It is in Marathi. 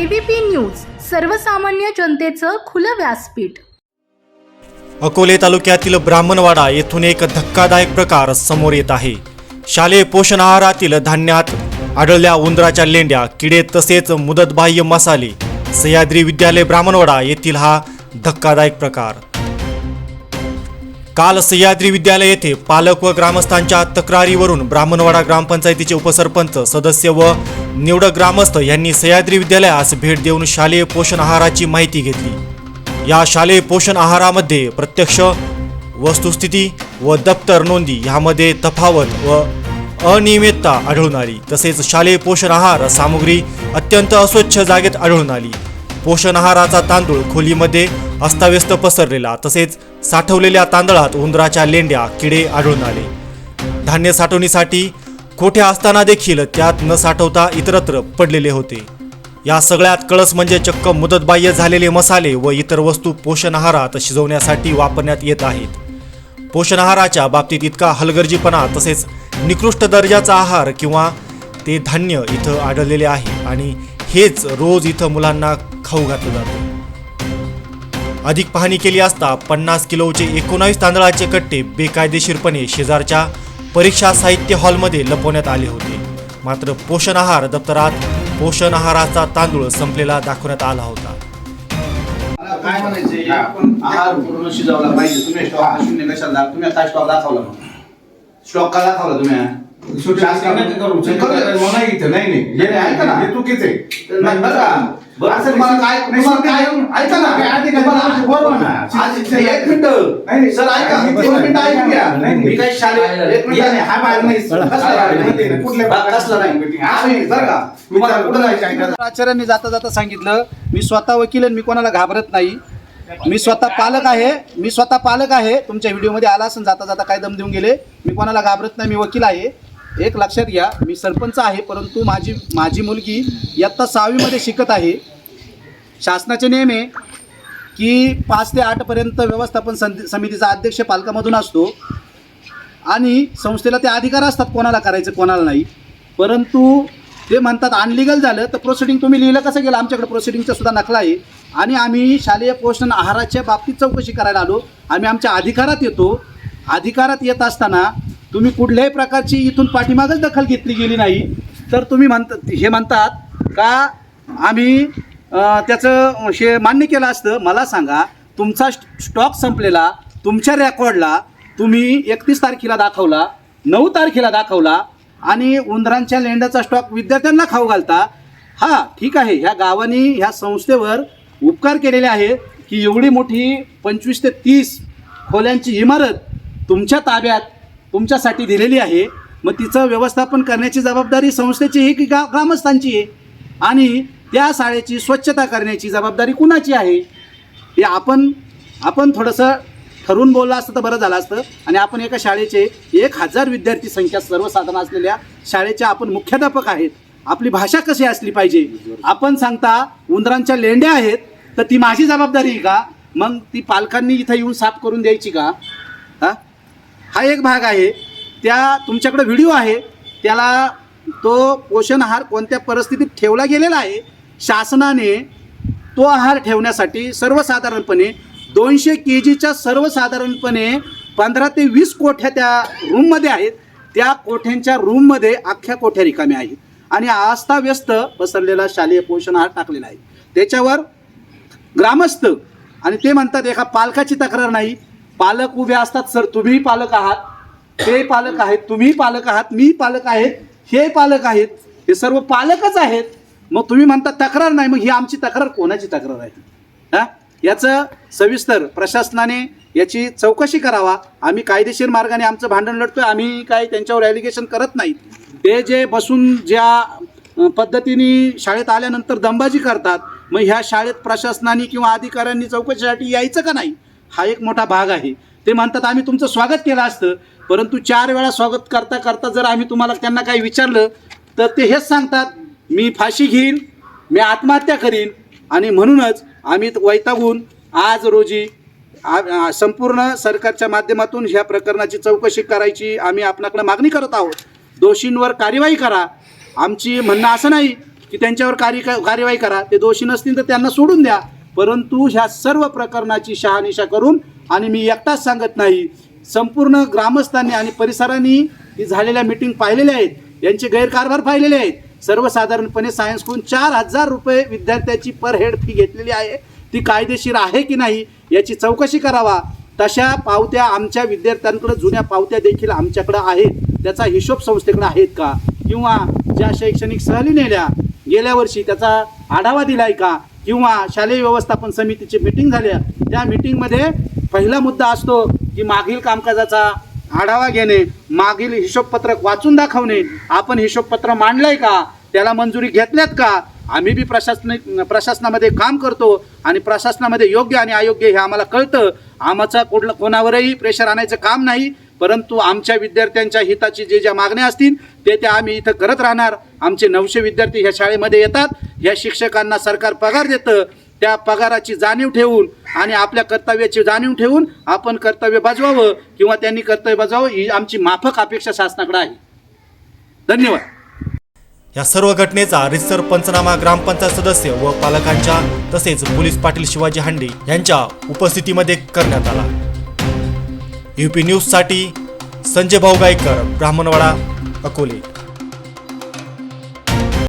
एबीपी न्यूज सर्वसामान्य जनतेचं खुलं व्यासपीठ. अकोले तालुक्यातील ब्राह्मणवाडा येथून एक धक्कादायक प्रकार समोर येत आहे. शालेय पोषण आहारातील धान्यात आढळल्या उंदराच्या लेंड्या किडे तसेच मुदतबाह्य मसाले. सह्याद्री विद्यालय ब्राह्मणवाडा येथील हा धक्कादायक प्रकार. काल सह्याद्री विद्यालय येथे पालक व ग्रामस्थांच्या तक्रारीवरून ब्राह्मणवाडा ग्रामपंचायतीचे उपसरपंच सदस्य व निवडक ग्रामस्थ यांनी सह्याद्री विद्यालयास भेट देऊन शालेय पोषण आहाराची माहिती घेतली. या शालेय पोषण आहारामध्ये प्रत्यक्ष वस्तुस्थिती व दप्तर नोंदी ह्यामध्ये तफावत व अनियमितता आढळून आली. तसेच शालेय पोषण आहार सामुग्री अत्यंत अस्वच्छ जागेत आढळून आली. पोषण आहाराचा तांदूळ खोलीमध्ये अस्ताव्यस्त पसरलेला तसेच साठवलेल्या तांदळात उंदराच्या लेंड्या किडे आढळून आले. धान्य साठवणीसाठी कोठ्या असताना देखील त्यात न साठवता इतरत्र पडलेले होते. या सगळ्यात कळस म्हणजे चक्क मुदतबाह्य झालेले मसाले व इतर वस्तू पोषण आहारात शिजवण्यासाठी वापरण्यात येत आहेत. पोषण आहाराच्या बाबतीत इतका हलगर्जीपणा तसेच निकृष्ट दर्जाचा आहार किंवा ते धान्य इथं आढळलेले आहे आणि हेच रोज इथं मुलांना खाऊ घातलं जातं. अधिक पाहणी केली असता पन्नास किलोचे एकोणावीस तांदळाचे कट्टे बेकायदेशीरपणे शेजारच्या परीक्षा साहित्य हॉलमध्ये लपवण्यात आले होते. मात्र पोषण आहार दप्तरात पोषण आहाराचा तांदूळ संपलेला दाखवण्यात आला होता. काय म्हणायचंय आपण आहार पूर्ण शिजवला पाहिजे. तुम्ही स्टॉक शून्य कशाला तुम्ही काय स्टॉक दाखवला मग. स्टॉक का दाखवला तुम्ही? नाही ऐका ना. हे चुकीचं आहे. नाही, बघा. बरं, असं मला काय तुम्हाला काय ऐका ना. तुम्हाला बरोबर ना. आज इथे एक मिनिट. नाही, नाही. सर ऐका. नाही, दोन मिनिटं ऐकून घ्या. नाही, नाही. मी काही शालेय एक मिनिट नाही. हा बाहेर नाही. कसला बाहेर नाही? कुठल्या बा- कसला नाही? आम्ही बरं का. तुम्हाला कुठं जायचं आहे? आचार्यांनी जाता जाता सांगितलं मी स्वतः वकील आहे मी कोणाला घाबरत नाही. मी स्वतः पालक आहे मी स्वतः पालक आहे. तुमच्या व्हिडिओमध्ये आला असून जाता जाता काय दम देऊन गेले. मी कोणाला घाबरत नाही मी वकील आहे. एक लक्षात घ्या मी सरपंच आहे परंतु माझी माझी मुलगी इयत्ता सहावीमध्ये शिकत आहे. शासनाचे नियम आहे की पाच ते आठपर्यंत व्यवस्थापन संधी समितीचा अध्यक्ष पालकामधून असतो. आणि संस्थेला ते अधिकार असतात कोणाला करायचं कोणाला नाही. परंतु ते म्हणतात अनलिगल झालं तर प्रोसिडिंग तुम्ही लिहिलं कसं गेलं? आमच्याकडे प्रोसिडिंगचा सुद्धा नकला आहे. आणि आम्ही शालेय पोषण आहाराच्या बाबतीत चौकशी करायला आलो. आम्ही आमच्या अधिकारात येतो. अधिकारात येत असताना तुम्ही कुठल्याही प्रकारची इथून पाठीमागच दखल घेतली गेली नाही. तर तुम्ही म्हणतात हे म्हणतात का आम्ही त्याचं हे मान्य केलं असतं? मला सांगा तुमचा स्टॉक संपलेला तुमच्या रेकॉर्डला तुम्ही एकतीस तारखेला दाखवला नऊ तारखेला दाखवला आणि उंदरांच्या लेंड्याचा स्टॉक विद्यार्थ्यांना खाऊ घालता. हा ठीक आहे ह्या गावाने ह्या संस्थेवर उपकार केलेले आहे की एवढी मोठी पंचवीस ते तीस खोल्यांची इमारत तुमच्या ताब्यात तुमच्यासाठी दिलेली आहे. मग तिचं व्यवस्थापन करण्याची जबाबदारी संस्थेची आहे की गा ग्रामस्थांची आहे? आणि त्या शाळेची स्वच्छता करण्याची जबाबदारी कुणाची आहे? हे आपण आपण थोडंसं ठरवून बोललं असतं तर बरं झालं असतं. आणि आपण एका शाळेचे एक हजार विद्यार्थी संख्या सर्वसाधारण असलेल्या शाळेच्या आपण मुख्याध्यापक आहेत. आपली भाषा कशी असली पाहिजे? आपण सांगता उंदरांच्या लेंड्या आहेत तर ती माझी जबाबदारी आहे का? मग ती पालकांनी इथं येऊन साफ करून द्यायची का? हा? हा एक भाग आहे. त्या तुमच्याकडे व्हिडिओ आहे. त्याला तो पोषण आहार कोणत्या परिस्थितीत ठेवला गेलेला आहे? शासनाने तो आहार ठेवण्यासाठी सर्वसाधारणपणे दोनशे के जीच्या सर्वसाधारणपणे पंधरा ते वीस कोठ्या त्या रूममध्ये आहेत. त्या कोठ्यांच्या रूममध्ये अख्ख्या कोठ्या रिकाम्या आहेत. आणि आस्थाव्यस्त पसरलेला शालेय पोषण आहार टाकलेला आहे. त्याच्यावर ग्रामस्थ आणि ते म्हणतात एका पालकाची तक्रार नाही पालक उभे असतात सर तुम्ही पालक आहात. ते पालक आहेत तुम्ही पालक आहात मी पालक आहेत हे पालक आहेत हे सर्व पालकच आहेत. मग तुम्ही म्हणता तक्रार नाही. मग ही आमची तक्रार कोणाची तक्रार आहे? हा? याचं सविस्तर प्रशासनाने याची चौकशी करावा. आम्ही कायदेशीर मार्गाने आमचं भांडण लढतोय. आम्ही काय त्यांच्यावर ॲलिगेशन करत नाही. ते जे बसून ज्या पद्धतीने शाळेत आल्यानंतर दंबाजी करतात मग ह्या शाळेत प्रशासनाने किंवा अधिकाऱ्यांनी चौकशीसाठी यायचं का नाही? हा एक मोठा भाग आहे. ते म्हणतात आम्ही तुमचं स्वागत केलं असतं परंतु चार वेळा स्वागत करता करता जर आम्ही तुम्हाला त्यांना काही विचारलं तर ते हेच सांगतात मी फाशी घेईन मी आत्महत्या करीन आणि म्हणूनच आम्ही वैतागून आज रोजी संपूर्ण सरकारच्या माध्यमातून ह्या प्रकरणाची चौकशी करायची आम्ही आपणाकडे मागणी करत आहोत. दोषींवर कार्यवाही करा. आमची म्हणणं असं नाही की त्यांच्यावर कार्य कार्यवाही करा. ते दोषी नसतील तर त्यांना सोडून द्या. परंतु ह्या सर्व प्रकरणाची शहानिशा करून आणि मी एकटाच सांगत नाही संपूर्ण ग्रामस्थांनी आणि परिसरांनी ही झालेल्या मीटिंग पाहिलेल्या आहेत यांचे गैरकारभार पाहिलेले आहेत. सर्वसाधारणपणे सायन्सकडून चार हजार रुपये विद्यार्थ्याची पर हेड फी घेतलेली आहे. ती कायदेशीर आहे की नाही याची चौकशी करावा. तशा पावत्या आमच्या विद्यार्थ्यांकडे जुन्या पावत्या देखील आमच्याकडे आहेत. त्याचा हिशोब संस्थेकडे आहेत का? किंवा ज्या शैक्षणिक सहली नेल्या गेल्या वर्षी त्याचा आढावा दिलाय का? किंवा शालेय व्यवस्थापन समितीची मिटिंग झाल्या त्या मिटिंगमध्ये पहिला मुद्दा असतो की मागील कामकाजाचा आढावा घेणे मागील हिशोबपत्रक वाचून दाखवणे. आपण हिशोबपत्र मांडलंय का? त्याला मंजुरी घेतल्यात का? आम्ही बी प्रशासनिक प्रशासनामध्ये काम करतो आणि प्रशासनामध्ये योग्य आणि अयोग्य हे आम्हाला कळतं. आमचा कुठलं कोणावरही प्रेशर आणायचं काम नाही. परंतु आमच्या विद्यार्थ्यांच्या हिताची जे ज्या मागण्या असतील ते त्या आम्ही इथं करत राहणार. आमचे नऊशे विद्यार्थी ह्या शाळेमध्ये येतात. ह्या शिक्षकांना सरकार पगार देतं. त्या पगाराची जाणीव ठेवून आणि आपल्या कर्तव्याची जाणीव ठेवून आपण कर्तव्य बजवावं किंवा त्यांनी कर्तव्य बजावं ही आमची माफक अपेक्षा शासनाकडे आहे. धन्यवाद. या सर्व घटनेचा रितसर पंचनामा ग्रामपंचायत सदस्य व पालकांच्या तसेच पोलीस पाटील शिवाजी हांडे यांच्या उपस्थितीमध्ये करण्यात आला. युपी न्यूजसाठी संजय भाऊ गायकर ब्राह्मणवाडा अकोले.